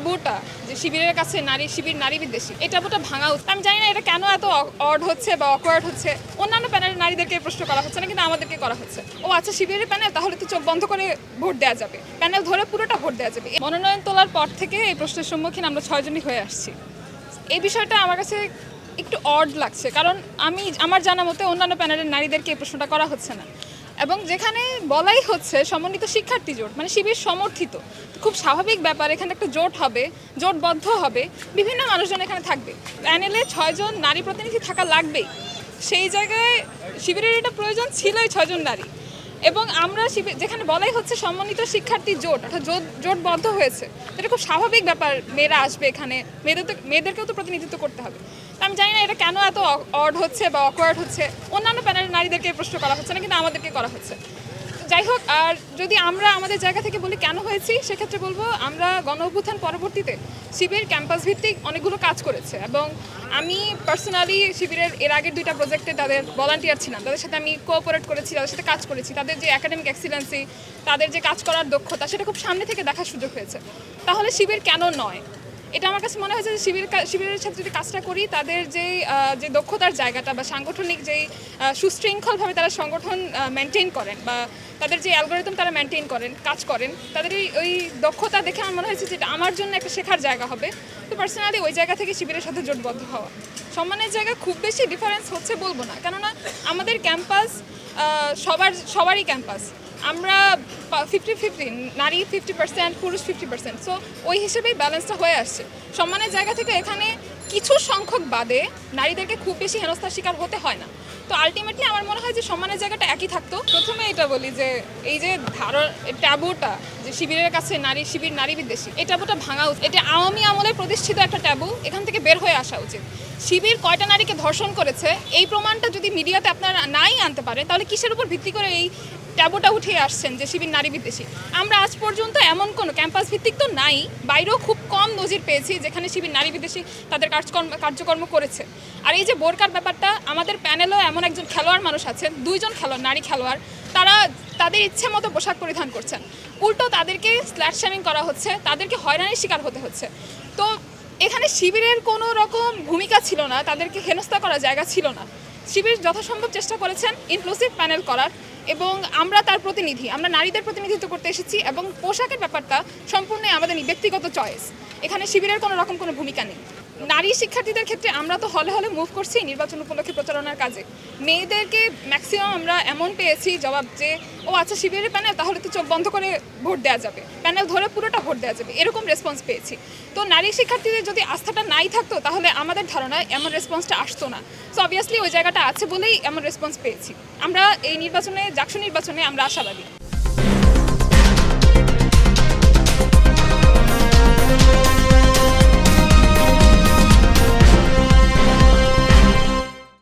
ট্যাবুটা যে শিবিরের কাছে নারী, শিবির নারী বিদ্বেষী এই ট্যাবুটা ভাঙা উচিত। আমি জানি না এটা কেন এত অড হচ্ছে বা অকওয়ার্ড হচ্ছে। অন্যান্য প্যানেলের নারীদেরকে প্রশ্ন করা হচ্ছে না, কিন্তু আমাদেরকে করা হচ্ছে। ও আচ্ছা শিবিরের প্যানেল তাহলে তো চোখ বন্ধ করে ভোট দেওয়া যাবে। প্যানেল ধরে পুরোটা ভোট দেওয়া যাবে। মনোনয়ন তোলার পর থেকে এই প্রশ্নের সম্মুখীন আমরা ছয়জনই হয়ে আসছি। এই বিষয়টা আমার কাছে একটু অড লাগছে, কারণ আমি, আমার জানা মতে অন্যান্য প্যানেলের নারীদেরকে এই প্রশ্নটা করা হচ্ছে না। এবং যেখানে বলাই হচ্ছে সমন্বিত শিক্ষার্থী জোট মানে শিবির সমর্থিত। খুব স্বাভাবিক ব্যাপার, এখানে একটা জোট হবে, জোটবদ্ধ হবে, বিভিন্ন মানুষজন এখানে থাকবে। প্যানেলে ছয়জন নারী প্রতিনিধি থাকা লাগবেই। সেই জায়গায় শিবিরের এটা প্রয়োজন ছিলই ছয়জন নারী। এবং আমরা যেখানে বলাই হচ্ছে সমন্বিত শিক্ষার্থী জোট, অর্থাৎ জোট জোটবদ্ধ হয়েছে, এটা খুব স্বাভাবিক ব্যাপার, মেয়েরা আসবে এখানে, মেয়েদের তো মেয়েদেরকেও তো প্রতিনিধিত্ব করতে হবে। আমি জানি না এটা কেন এত অড হচ্ছে বা অকওয়ার্ড হচ্ছে। অন্যান্য প্যানেলের নারীদেরকে প্রশ্ন করা হচ্ছে না, কিন্তু আমাদেরকে করা হচ্ছে। যাই হোক, আর যদি আমরা আমাদের জায়গা থেকে বলি কেন হয়েছি, সেক্ষেত্রে বলব আমরা গণ অভ্যুত্থান পরবর্তীতে শিবির ক্যাম্পাস ভিত্তিক অনেকগুলো কাজ করেছে এবং আমি পার্সোনালি শিবিরের এর আগের দুইটা প্রজেক্টে তাদের ভলান্টিয়ার ছিলাম। তাদের সাথে আমি কোঅপারেট করেছি, তাদের সাথে কাজ করেছি। তাদের যে একাডেমিক এক্সিলেন্সি তাদের যে কাজ করার দক্ষতা, সেটা খুব সামনে থেকে দেখার সুযোগ হয়েছে। তাহলে শিবির কেন নয়? এটা আমার কাছে মনে হয়েছে যে শিবির শিবিরের সাথে যদি কাজটা করি তাদের যে আহ, যে দক্ষতার জায়গাটা বা সাংগঠনিক যেই সুশৃঙ্খলভাবে তারা সংগঠন মেনটেন করেন বা তাদের যে অ্যালগোরিদম তারা মেনটেন করেন কাজ করেন তাদের এই ওই দক্ষতা দেখে আমার মনে হয়েছে যে এটা আমার জন্য একটা শেখার জায়গা হবে। তো পার্সোনালি ওই জায়গা থেকে শিবিরের সাথে জোটবদ্ধ হওয়া। সম্মানের জায়গা খুব বেশি ডিফারেন্স হচ্ছে বলব না। কেননা আমাদের ক্যাম্পাস সবার সবারই ক্যাম্পাস আমরা ফিফটি ফিফটি নারী ফিফটি পার্সেন্ট পুরুষ ফিফটি পার্সেন্ট সো ওই হিসেবেই ব্যালেন্সটা হয়ে আসছে। সম্মানের জায়গা থেকে এখানে কিছু সংখ্যক বাদে নারীদেরকে খুব বেশি হেনস্থার শিকার হতে হয় না। তো আলটিমেটলি আমার মনে হয় যে সম্মানের জায়গাটা একই থাকতো। প্রথমে এটা বলি যে, এই যে ধারণ ট্যাবুটা যে শিবিরের কাছে নারী, শিবির নারী বিদ্বেষী, এই ট্যাবুটা ভাঙা উচিত। এটা আওয়ামী আমলে প্রতিষ্ঠিত একটা ট্যাবু এখান থেকে বের হয়ে আসা উচিত। শিবির কয়টা নারীকে ধর্ষণ করেছে? এই প্রমাণটা যদি মিডিয়াতে আপনারা নাই আনতে পারে, তাহলে কিসের উপর ভিত্তি করে এই ট্যাবুটা উঠিয়ে আসছেন যে শিবির নারী বিদ্বেষী? আমরা আজ পর্যন্ত এমন কোনো ক্যাম্পাস ভিত্তিক তো নাই, বাইরেও খুব কম নজির পেয়েছি যেখানে শিবির নারী বিদ্বেষী তাদের কাজকর্ম কার্যকর্ম করেছে। আর এই যে বোরকার ব্যাপারটা, আমাদের প্যানেলেও এমন একজন খেলোয়াড় মানুষ আছেন, দুইজন খেলোয়াড়, নারী খেলোয়াড়, তারা তাদের ইচ্ছে মতো পোশাক পরিধান করছেন। উল্টো তাদেরকে স্ল্যাট শ্যামিং করা হচ্ছে, তাদেরকে হয়রানির শিকার হতে হচ্ছে। তো এখানে শিবিরের কোনো রকম ভূমিকা ছিল না, তাদেরকে হেনস্থা করার জায়গা ছিল না। শিবির যথাসম্ভব চেষ্টা করেছেন ইনক্লুসিভ প্যানেল করার এবং আমরা তার প্রতিনিধি, আমরা নারীদের প্রতিনিধিত্ব করতে এসেছি এবং পোশাকের ব্যাপারটা সম্পূর্ণই আমাদের ব্যক্তিগত চয়েস এখানে শিবিরের কোনো রকম কোনো ভূমিকা নেই। নারী শিক্ষার্থীদের ক্ষেত্রে আমরা তো হলে হলে মুভ করছি নির্বাচন উপলক্ষে প্রচারণার কাজে। মেয়েদেরকে ম্যাক্সিমাম আমরা এমন পেয়েছি জবাব যে, ও আচ্ছা শিবিরের প্যানেল তাহলে তো চোখ বন্ধ করে ভোট দেওয়া যাবে। প্যানেল ধরে পুরোটা ভোট দেওয়া যাবে। এরকম রেসপন্স পেয়েছি। তো নারী শিক্ষার্থীদের যদি আস্থাটা নাই থাকতো, তাহলে আমাদের ধারণায় এমন রেসপন্সটা আসতো না। সো অবভিয়াসলি ওই জায়গাটা আছে বলেই এমন রেসপন্স পেয়েছি। আমরা এই নির্বাচনে, জাকসু নির্বাচনে আমরা আশাবাদী।